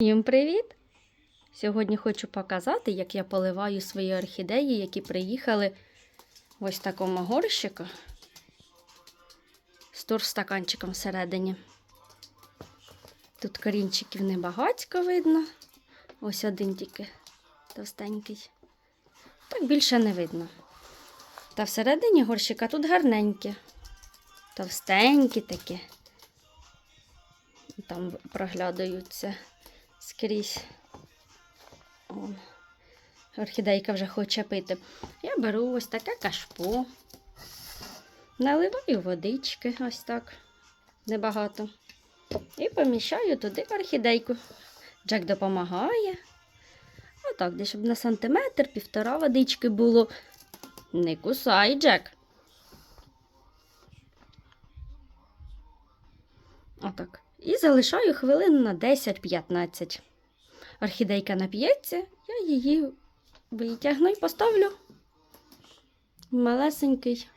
Всім привіт! Сьогодні хочу показати, як я поливаю свої орхідеї, які приїхали в ось такому горщику з турстаканчиком всередині. Тут корінчиків небагацько видно. Ось один тільки товстенький. Так більше не видно. Та всередині горщика тут гарненькі, товстенькі такі. Там проглядаються скрізь. Вон. Орхідейка вже хоче пити. Я беру ось таке кашпо, наливаю водички, ось так, небагато. І поміщаю туди орхідейку. Джек допомагає. Отак, десь щоб на сантиметр, півтора водички було. Не кусай, Джек. Отак. І залишаю хвилин на 10-15. Орхідейка нап'ється, я її витягну і поставлю малесенький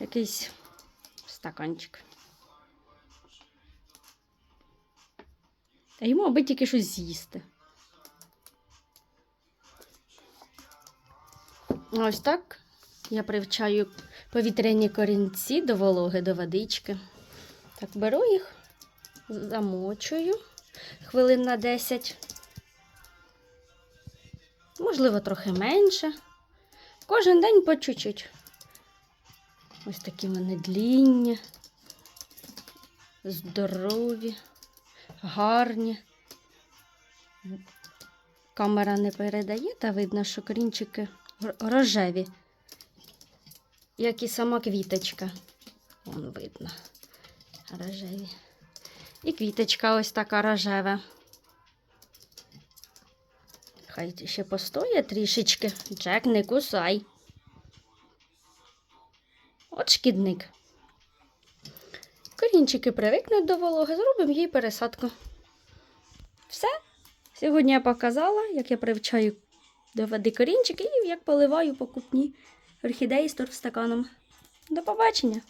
якийсь стаканчик. А йому аби тільки щось з'їсти. Ось так я привчаю повітряні корінці до вологи, до водички. Так, беру їх, замочую хвилин на 10. Можливо, трохи менше. Кожен день по чуть-чуть. Ось такі вони длінні, здорові, гарні. Камера не передає, та видно, що корінчики рожеві, як і сама квіточка. Вон видно. Рожеві. І квіточка ось така рожева. Хай ще постоє трішечки. Джек, не кусай. От шкідник. Корінчики привикнуть до вологи, зробимо їй пересадку. Все. Сьогодні я показала, як я привчаю до води корінчики і як поливаю покупні орхідеї з торфстаканом. До побачення!